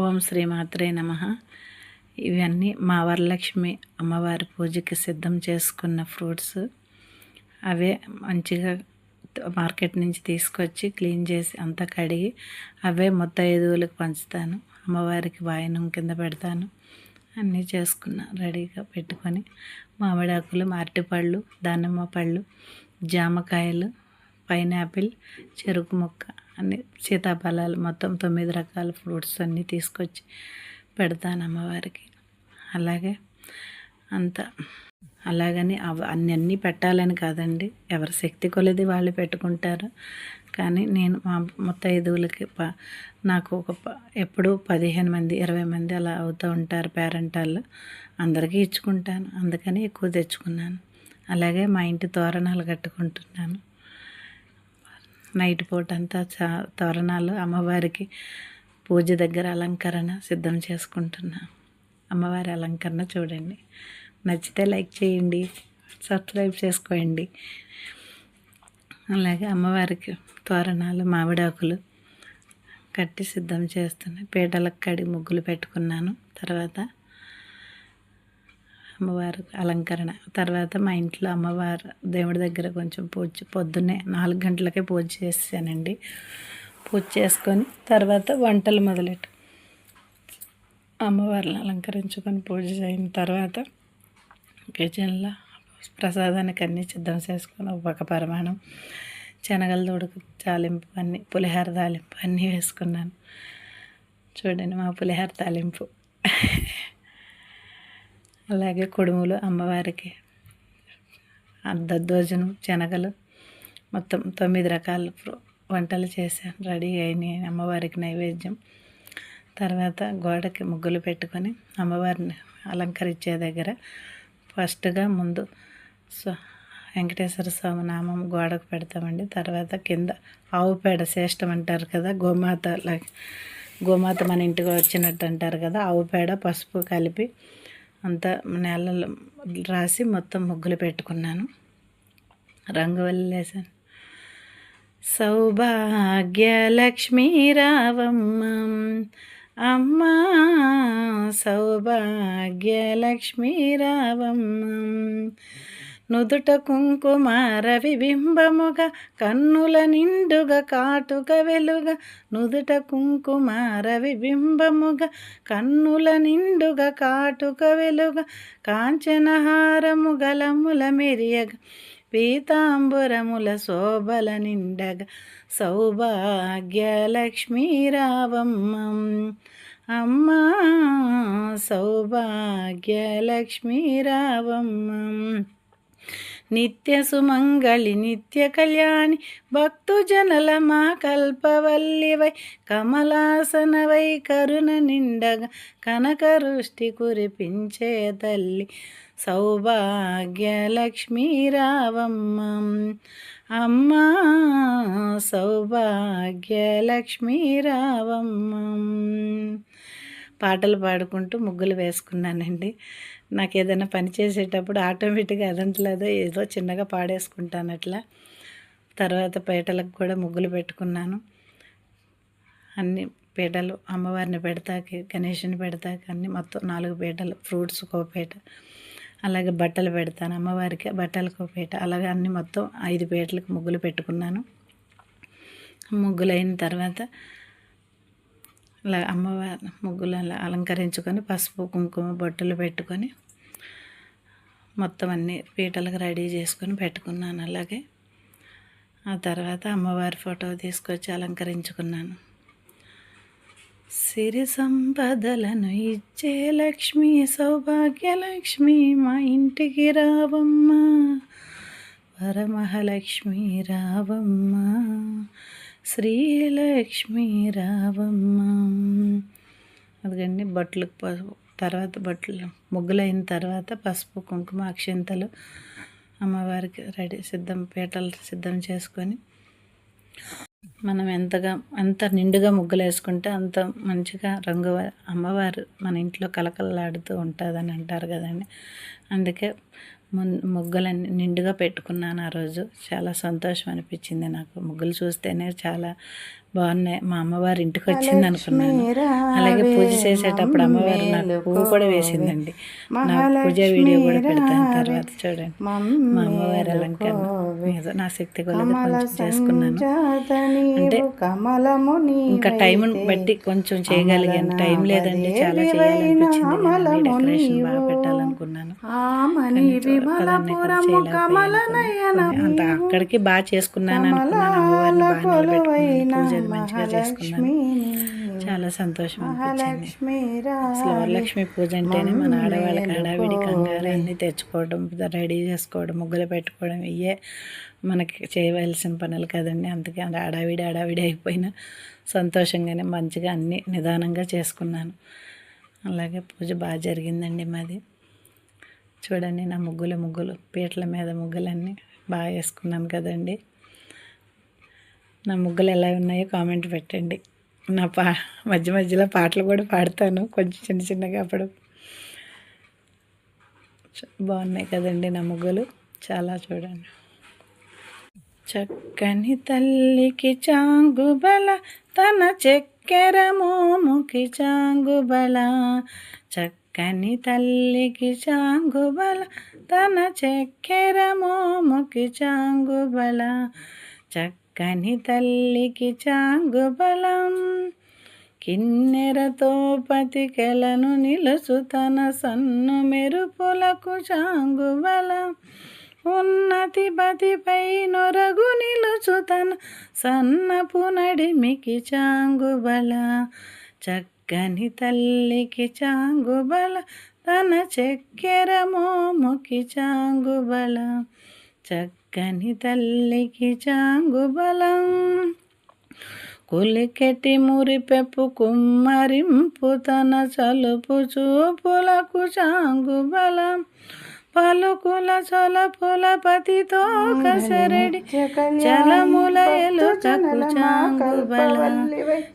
ఓం శ్రీమాత్రే నమ. ఇవన్నీ మా వరలక్ష్మి అమ్మవారి పూజకి సిద్ధం చేసుకున్న ఫ్రూట్స్. అవే మంచిగా మార్కెట్ నుంచి తీసుకొచ్చి క్లీన్ చేసి అంతా కడిగి అవే మొత్తం ఐదువులకు పంచుతాను. అమ్మవారికి వాయనం కింద పెడతాను. అన్నీ చేసుకున్నా రెడీగా పెట్టుకొని మామిడాకులు మారటిపళ్ళు దానిమ్మ పళ్ళు జామకాయలు పైనాపిల్ చెరుకు ముక్క అన్ని సీతాఫలాలు మొత్తం తొమ్మిది రకాల ఫ్రూట్స్ అన్నీ తీసుకొచ్చి పెడతాను అమ్మవారికి. అలాగే అంత అలాగని అన్ని అన్నీ పెట్టాలని కాదండి. ఎవరి శక్తి కొలది వాళ్ళు పెట్టుకుంటారు. కానీ నేను మా ముత్తైదువులకి ప నాకు ఒక ప ఎప్పుడు పదిహేను మంది ఇరవై మంది అలా అవుతూ ఉంటారు పేరెంట్ వాళ్ళు అందరికీ ఇచ్చుకుంటాను. అందుకని ఎక్కువ తెచ్చుకున్నాను. అలాగే మా ఇంటి తోరణాలు కట్టుకుంటున్నాను. నైట్ పూట అంతా చా తోరణాలు అమ్మవారికి పూజ దగ్గర అలంకరణ సిద్ధం చేసుకుంటున్నా. అమ్మవారి అలంకరణ చూడండి. నచ్చితే లైక్ చేయండి. సబ్స్క్రైబ్ చేసుకోండి. అలాగే అమ్మవారికి తోరణాలు మామిడాకులు కట్టి సిద్ధం చేస్తున్నాయి పీటలకు కడి ముగ్గులు పెట్టుకున్నాను. తర్వాత అమ్మవారు అలంకరణ. తర్వాత మా ఇంట్లో అమ్మవారు దేవుడి దగ్గర కొంచెం పూజ పొద్దున్నే నాలుగు గంటలకే పూజ చేసానండి పూజ చేసుకొని తర్వాత వంటలు మొదలెట్టు. అమ్మవారిని అలంకరించుకొని పూజ అయిన తర్వాత కిచెన్లో ప్రసాదానికి అన్నీ సిద్ధం చేసుకొని ఒక పరిమాణం శనగల దొడుకు తాలింపు అన్నీ పులిహార తాలింపు అన్నీ వేసుకున్నాను. చూడండి మా పులిహార తాలింపు. అలాగే కుడుములు అమ్మవారికి దద్దోజనం శనగలు మొత్తం తొమ్మిది రకాల వంటలు చేశాను. రెడీ అయినాయి అమ్మవారికి నైవేద్యం. తర్వాత గోడకి ముగ్గులు పెట్టుకొని అమ్మవారిని అలంకరించే దగ్గర ఫస్ట్గా ముందు స్వ వెంకటేశ్వర స్వామి నామం గోడకు పెడతామండి. తర్వాత కింద ఆవు పేడ శ్రేష్టం అంటారు కదా గోమాత గోమాత మన ఇంటికి వచ్చినట్టు అంటారు కదా ఆవు పేడ పసుపు కలిపి అంతా నేలలో రాసి మొత్తం ముగ్గులు పెట్టుకున్నాను. రంగు వేసాను సౌభాగ్యలక్ష్మీ రావమ్మ అమ్మా సౌభాగ్యలక్ష్మీ రావమ్మ నుదుట కుంకుమార విబింబముగా కన్నుల నిండుగా కాటుక వెలుగ. నుదుట కుంకుమార విబింబముగా కన్నుల నిండుగా కాటుక వెలుగ. కాంచనహారము గలముల మెరియగ పీతాంబురముల శోభల నిండగ. సౌభాగ్యలక్ష్మీ రావమ్మ అమ్మా సౌభాగ్యలక్ష్మీ రావమ్మ. నిత్య సుమంగళి నిత్య కళ్యాణి భక్తుజనల మా కల్పవల్లివై కమలాసనవై కరుణ నిండగా కనకరుష్టి కురిపించే తల్లి సౌభాగ్యలక్ష్మీ రావమ్మ. అమ్మా సౌభాగ్యలక్ష్మీ రావమ్మ. పాటలు పాడుకుంటూ ముగ్గులు వేసుకున్నానండి. నాకు ఏదైనా పని చేసేటప్పుడు ఆటోమేటిక్గా అదంతలేదో. ఏదో చిన్నగా పాడేసుకుంటాను అట్లా. తర్వాత పీటలకు కూడా ముగ్గులు పెట్టుకున్నాను. అన్ని పీటలు అమ్మవారిని పెడతాకి గణేషుని పెడతాకి అన్ని మొత్తం నాలుగు పీటలు. ఫ్రూట్స్ ఒక పీట. అలాగే బట్టలు పెడతాను అమ్మవారికి. బట్టలకు పీట. అలాగే అన్ని మొత్తం ఐదు పీటలకు ముగ్గులు పెట్టుకున్నాను. ముగ్గులు అయిన తర్వాత అలా అమ్మవారి ముగ్గులు అలా అలంకరించుకొని పసుపు కుంకుమ బొట్టులు పెట్టుకొని మొత్తం అన్ని పీటలకు రెడీ చేసుకొని పెట్టుకున్నాను అలాగే. ఆ తర్వాత అమ్మవారి ఫోటో తీసుకొచ్చి అలంకరించుకున్నాను. సిరి సంపదలను ఇచ్చే లక్ష్మి సౌభాగ్యలక్ష్మి మా ఇంటికి రావమ్మ. వరమహాలక్ష్మి రావమ్మ. శ్రీలక్ష్మి రావమ్మ. అదిగండి బట్టలు తర్వాత బట్టలు ముగ్గులైన తర్వాత పసుపు కుంకుమ అక్షింతలు అమ్మవారికి రెడీ సిద్ధం పీటలు సిద్ధం చేసుకొని మనం ఎంతగా ఎంత నిండుగా ముగ్గులు వేసుకుంటే అంత మంచిగా రంగు అమ్మవారు మన ఇంట్లో కలకలలాడుతూ ఉంటుందని అంటారు కదండి. అందుకే ముగ్గులన్నీ నిండుగా పెట్టుకున్నాను ఆ రోజు. చాలా సంతోషం అనిపించింది నాకు. ముగ్గులు చూస్తేనే చాలా బాగున్నాయి. మా అమ్మవారి ఇంటికి వచ్చింది అనుకున్నాను. అలాగే పూజ చేసేటప్పుడు అమ్మవారు నాకు పువ్వు కూడా వేసిందండి. నా పూజ వీడియో కూడా పెడతాను తర్వాత చూడండి. మా అమ్మవారి అలంకరణ. ఏదో నా శక్తి కొలది కొంచెం చేసుకున్నాను. అంటే ఇంకా టైం బట్టి కొంచెం చేయగలిగాను. టైం లేదండి చాలా చేయాలనిపించింది. డెకరేషన్ బాగా పెట్టాలనుకున్నాను నయన అంత అక్కడికి బాగా చేసుకున్నాను అనుకున్నాను. అమ్మవారిని బాగా మంచిగా చేసుకున్నాను. చాలా సంతోషం అనిపించింది. లక్ష్మీ అసలు వరలక్ష్మి పూజ అంటేనే మన ఆడవాళ్ళకి హడావిడి కంగారు అన్నీ తెచ్చుకోవడం రెడీ చేసుకోవడం ముగ్గులు పెట్టుకోవడం ఇవే మనకి చేయవలసిన పనులు కదండి. అందుకే అది హడావిడి హడావిడి అయిపోయినా సంతోషంగానే మంచిగా అన్నీ నిదానంగా చేసుకున్నాను. అలాగే పూజ బాగా జరిగిందండి మాది. చూడండి నా ముగ్గులు ముగ్గులు పీటల మీద ముగ్గులన్నీ బాగా వేసుకున్నాను కదండి. నా ముగ్గులు ఎలా ఉన్నాయో కామెంట్ పెట్టండి. నా పా మధ్య మధ్యలో పాటలు కూడా పాడతాను కొంచెం చిన్న చిన్నగా అప్పుడు. బాగున్నాయి కదండి నా ముగ్గులు చాలా చూడండి. చక్కని తల్లికి చాంగుబల తన చక్కెర మోముకి చాంగుబల. చక్కని తల్లికి చాంగుబల తన చెక్కెర మోముకి చాంగుబల. చక్కని తల్లికి చాంగుబలం కిన్నెరతో పతికెలను నిలుసు తన సన్ను మెరుపులకు చాంగుబలం. ఉన్నతి బతిపై నొరగు నిలుచు తన సన్నపు నడిమికి చాంగుబల. చక్కని తల్లికి చాంగుబల తన చక్కెర మోముకి చాంగుబల. చక్కని తల్లికి చాంగుబలం. కులికెటి మురిపెప్పు కుమ్మరింపు తన చలుపు చూపులకు చాంగుబలం. పలుకుల చొలపుల పతితో కసరడి చలముల ఎలుకకు చాంగుబల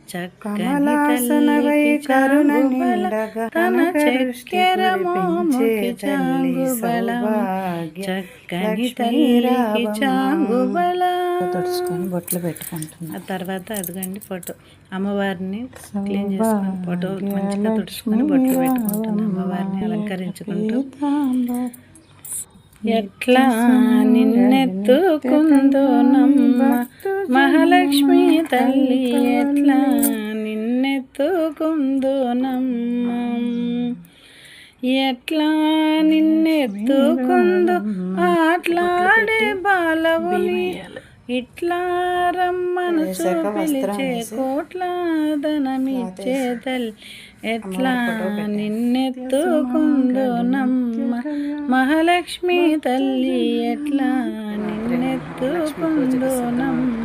తల్లికి చాంగుబల తన చక్కెర మోముకి చాంగుబల చక్కని తల్లికి చాంగుబల తుడుచుకొని బొట్లు పెట్టుకుంటున్నా. ఆ తర్వాత అదిగండి ఫోటో. అమ్మవారిని క్లీన్ చేసుకొని ఫోటో మంచిగా తుడుచుకొని బొట్లు పెట్టుకుంటాను అమ్మవారిని అలంకరించుకుంటూ ఎట్లా నిన్నెత్తుకుందో నమ్మ మహాలక్ష్మి తల్లి ఎట్లా నిన్నెత్తుకుందో నమ్మ ఎట్లా నిన్నెత్తుకుందో ఆట్లాడే బాలవుని ఇట్లా రమ్మను పిలిచే కోట్ల ధనమిచ్చే తల్లి. ఎట్లా నిన్నెత్తుకుందో నమ్మ మహాలక్ష్మి తల్లి ఎట్లా నిన్నెత్తుకుందో నమ్మ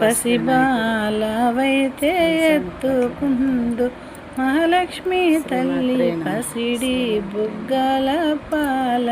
పసిబాలవైతే ఎత్తుకుందు. మహాలక్ష్మి తల్లి పసిడి బుగ్గల పాల